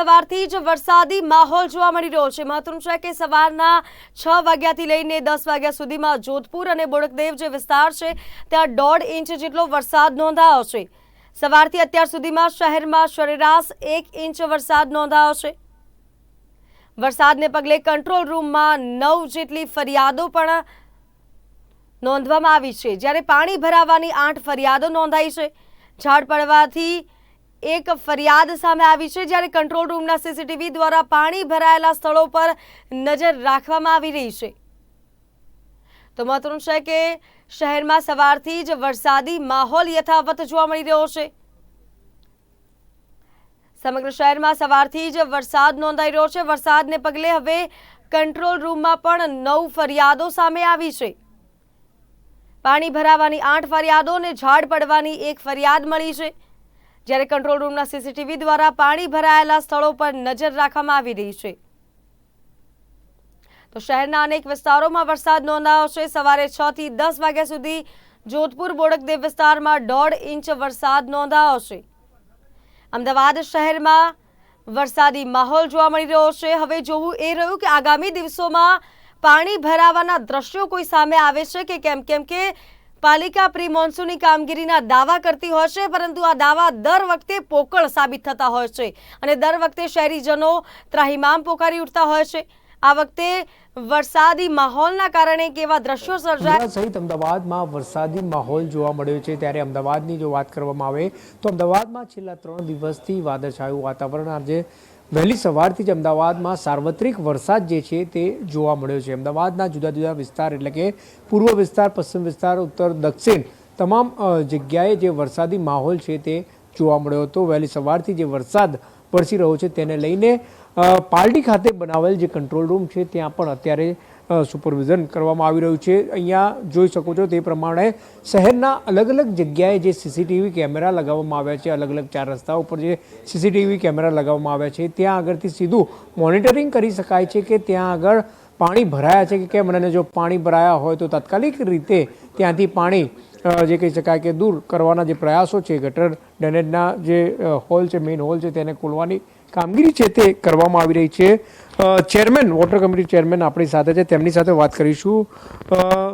સવારથી જ વરસાદી માહોલ જોવા મળી રહ્યો છે. મહત્વનું છે કે સવારના છ વાગ્યાથી લઈને દસ વાગ્યા સુધીમાં જોધપુર અને બોડકદેવ જે વિસ્તાર છે, ત્યાં દોઢ ઇંચ જેટલો વરસાદ નોંધાયો છે. સવારથી અત્યાર સુધીમાં શહેરમાં સરેરાશ એક ઇંચ વરસાદ નોંધાયો છે. વરસાદને પગલે કંટ્રોલ રૂમમાં નવ જેટલી ફરિયાદો પણ નોંધવામાં આવી છે. જ્યારે પાણી ભરાવાની આઠ ફરિયાદો નોંધાઈ છે. ઝાડ પડવાથી એક ફરિયાદ સામે આવી છે જ્યારે કંટ્રોલ રૂમના સીસીટીવી દ્વારા પાણી ભરાયેલા સ્થળો પર નજર રાખવામાં આવી રહી છે. તો મહત્વનું છે કે શહેરમાં સવારથી જ વરસાદી માહોલ યથાવત જોવા મળી રહ્યો છે. સમગ્ર શહેરમાં સવારથી જ વરસાદ નોંધાઈ રહ્યો છે. વરસાદને પગલે હવે કંટ્રોલ રૂમમાં પણ નવ ફરિયાદો સામે આવી છે. પાણી ભરાવાની આઠ ફરિયાદો અને ઝાડ પડવાની એક ફરિયાદ મળી છે. જ્યારે કંટ્રોલ રૂમના સીસીટીવી દ્વારા પાણી ભરાયેલા સ્થળો પર નજર રાખવામાં આવી રહી છે. તો શહેરના અનેક વિસ્તારોમાં વરસાદ નોંધાયો છે. સવારે છ થી દસ વાગ્યા સુધી જોધપુર, બોડકદેવ વિસ્તારમાં દોઢ ઇંચ વરસાદ નોંધાયો છે. અમદાવાદ શહેરમાં વરસાદી માહોલ જોવા મળી રહ્યો છે. હવે જોવું એ રહ્યું કે આગામી દિવસોમાં પાણી ભરાવાના દ્રશ્યો કોઈ સામે આવે છે કે કેમ? કેમ કે પાલિકા પ્રી મોન્સૂનની કામગીરીના દાવા કરતી હોય છે, પરંતુ આ દાવા દર વખતે પોકળ સાબિત થતા હોય છે અને દર વખતે શહેરીજનો ત્રાહિમામ પોકારી ઉઠતા હોય છે. આ વખતે વરસાદી માહોલના કારણે કેવા દ્રશ્યો સર્જાય સહિત અમદાવાદમાં વરસાદી માહોલ જોવા મળ્યો છે. ત્યારે અમદાવાદની જો વાત કરવામાં આવે, તો અમદાવાદમાં છેલ્લા ત્રણ દિવસથી વાદળછાયું વાતાવરણ આજે વહેલી સવારથી જ અમદાવાદમાં સાર્વત્રિક વરસાદ જે છે તે જોવા મળ્યો છે. અમદાવાદના જુદા જુદા વિસ્તાર એટલે કે પૂર્વ વિસ્તાર, પશ્ચિમ વિસ્તાર, ઉત્તર, દક્ષિણ તમામ જગ્યાએ જે વરસાદી માહોલ છે તે જોવા મળ્યો હતો. વહેલી સવારથી જે વરસાદ વરસી રહ્યો છે તેને લઈને પાલડી ખાતે બનાવેલ જે કંટ્રોલ રૂમ છે, ત્યાં પણ અત્યારે સુપરવિઝન કરવામાં આવી રહ્યું છે. અહીંયા જોઈ શકો છો તે પ્રમાણે શહેરના અલગ અલગ જગ્યાએ જે સીસીટીવી કેમેરા લગાવવામાં આવ્યા છે અલગ અલગ ચાર રસ્તાઓ પર જે સીસીટીવી કેમેરા લગાવવામાં આવ્યા છે, ત્યાં આગળથી સીધું મોનિટરિંગ કરી શકાય છે કે ત્યાં આગળ પાણી ભરાયા છે કે કેમ? અને જો પાણી ભરાયા હોય તો તાત્કાલિક રીતે ત્યાંથી પાણી જે કહી શકાય કે દૂર કરવાના જે પ્રયાસો છે, ગટર ડ્રેનેજના જે હોલ છે, મેઇન હોલ છે, તેને ખોલવાની કામગીરી છે તે કરવામાં આવી રહી છે. ચેરમેન, વોટર કમિટી ચેરમેન આપણી સાથે છે. તેમની સાથે વાત કરીશું.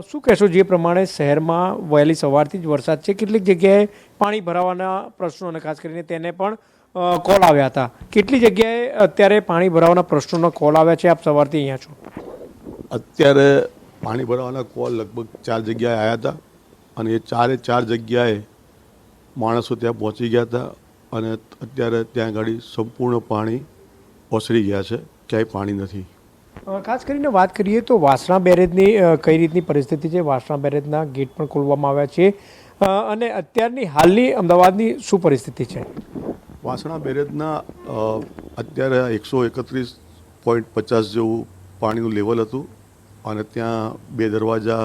શું કહેશો જે પ્રમાણે શહેરમાં વહેલી સવારથી જ વરસાદ છે? કેટલીક જગ્યાએ પાણી ભરાવાના પ્રશ્નો અને ખાસ કરીને તેને પણ કોલ આવ્યા હતા. કેટલી જગ્યાએ અત્યારે પાણી ભરાવાના પ્રશ્નોનો કોલ આવ્યા છે? આપ સવારથી અહીંયા છો. અત્યારે પાણી ભરાવાના કોલ લગભગ ચાર જગ્યાએ આવ્યા હતા અને એ ચારે ચાર જગ્યાએ માણસો ત્યાં પહોંચી ગયા હતા અને અત્યારે ત્યાં આગળ સંપૂર્ણ પાણી ઓસરી ગયા છે. ક્યાંય પાણી નથી. ખાસ કરીને વાત કરીએ તો વાસણા બેરેજની કઈ રીતની પરિસ્થિતિ છે? વાસણા બેરેજના ગેટ પણ ખોલવામાં આવ્યા છે. અને અત્યારની હાલની અમદાવાદની શું પરિસ્થિતિ છે? વાસણા બેરેજના અત્યારે એકસો એકત્રીસ પોઈન્ટ પચાસ જેવું પાણીનું લેવલ હતું અને ત્યાં બે દરવાજા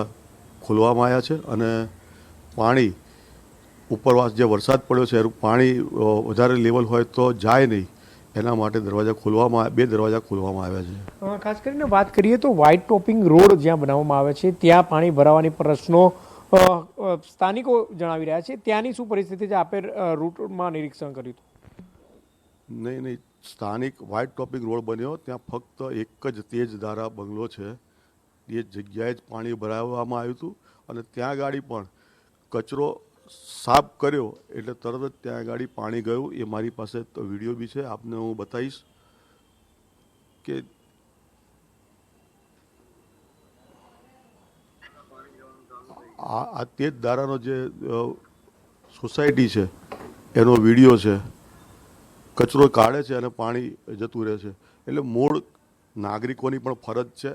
ખોલવામાં આવ્યા છે અને પાણી ઉપરવાસ જે વરસાદ પડ્યો છે એનું પાણી વધારે લેવલ હોય તો જાય નહીં. એના માટે દરવાજા ખોલવામાં બે દરવાજા ખોલવામાં આવ્યા છે. ખાસ કરીને વાત કરીએ તો વ્હાઇટ ટોપિંગ રોડ જ્યાં બનાવવામાં આવે છે ત્યાં પાણી ભરાવાની પ્રશ્નો સ્થાનિકો જણાવી રહ્યા છે. ત્યાંની શું પરિસ્થિતિ છે? આપે રૂટમાં નિરીક્ષણ કર્યું હતું. નહીં નહીં. સ્થાનિક વ્હાઇટ ટોપિક રોડ બન્યો. ત્યાં ફક્ત એક જ તેજ ધારા બંગલો છે. એ જગ્યાએ જ પાણી ભરાવવામાં આવ્યું હતું અને ત્યાં ગાડી પણ કચરો સાફ કર્યો એટલે તરત જ ત્યાં ગાડી પાણી ગયું. એ મારી પાસે તો વીડિયો બી છે. આપને હું બતાવીશ કે આ તે જ દારાનો જે સોસાયટી છે, એનો વીડિયો છે. કચરો કાઢે છે અને પાણી જતું રહે છે. એટલે મૂળ નાગરિકોની પણ ફરજ છે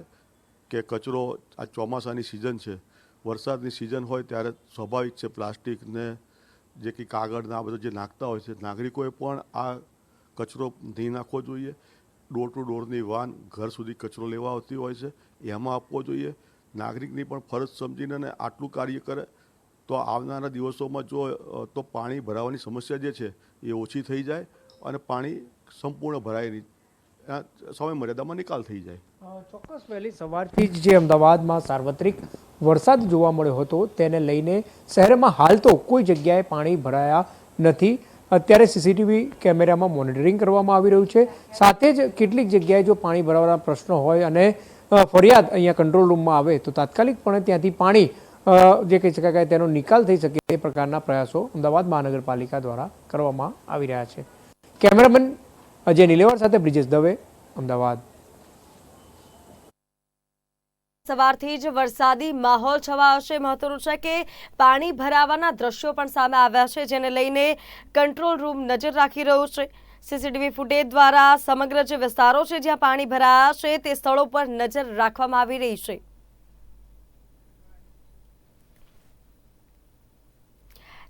કે કચરો આ ચોમાસાની સિઝન છે. વરસાદની સિઝન હોય ત્યારે સ્વાભાવિક છે પ્લાસ્ટિકને જે કંઈ કાગળ ને આ બધું જે નાખતા હોય છે, નાગરિકોએ પણ આ કચરો નહીં નાખવો જોઈએ. ડોર ટુ ડોરની વાન ઘર સુધી કચરો લેવા આવતી હોય છે, એમાં આપવો જોઈએ. નાગરિકની પણ ફરજ સમજીને અને આટલું કાર્ય કરે તો આવનારા દિવસોમાં જો તો પાણી ભરાવાની સમસ્યા જે છે એ ઓછી થઈ જાય અને પાણી સંપૂર્ણ ભરાય નહીં. સમય મર્યાદામાં નિકાલ થઈ જાય. ચોક્કસ વહેલી સવારથી જ જે અમદાવાદમાં સાર્વત્રિક વરસાદ જોવા મળ્યો હતો, તેને લઈને શહેરમાં હાલ તો કોઈ જગ્યાએ પાણી ભરાયા નથી. અત્યારે સીસીટીવી કેમેરામાં મોનિટરિંગ કરવામાં આવી રહ્યું છે. સાથે જ કેટલીક જગ્યાએ જો પાણી ભરાવાના પ્રશ્નો હોય અને ફરિયાદ અહીંયા કંટ્રોલ રૂમમાં આવે તો તાત્કાલિકપણે ત્યાંથી પાણી જે કહી શકાય તેનો નિકાલ થઈ શકે એ પ્રકારના પ્રયાસો અમદાવાદ મહાનગરપાલિકા દ્વારા કરવામાં આવી રહ્યા છે. કેમેરામેન અજય નિલેવર સાથે બ્રિજેશ દવે, અમદાવાદ. સવારથી જ વરસાદી માહોલ છવાયો છે. મહત્વનું છે કે પાણી ભરાવાના દ્રશ્યો પણ સામે આવ્યા છે, જેને લઈને કંટ્રોલ રૂમ નજર રાખી રહ્યું છે. સીસીટીવી ફૂટેજ દ્વારા સમગ્ર જે વિસ્તારો છે જ્યાં પાણી ભરાયા છે, તે સ્થળો પર નજર રાખવામાં આવી રહી છે.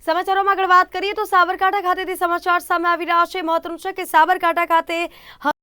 સમાચારોમાં આગળ વાત કરીએ તો સાબરકાંઠા ખાતેથી સમાચાર સામે આવી રહ્યા છે. મહત્વનું છે કે સાબરકાંઠા ખાતે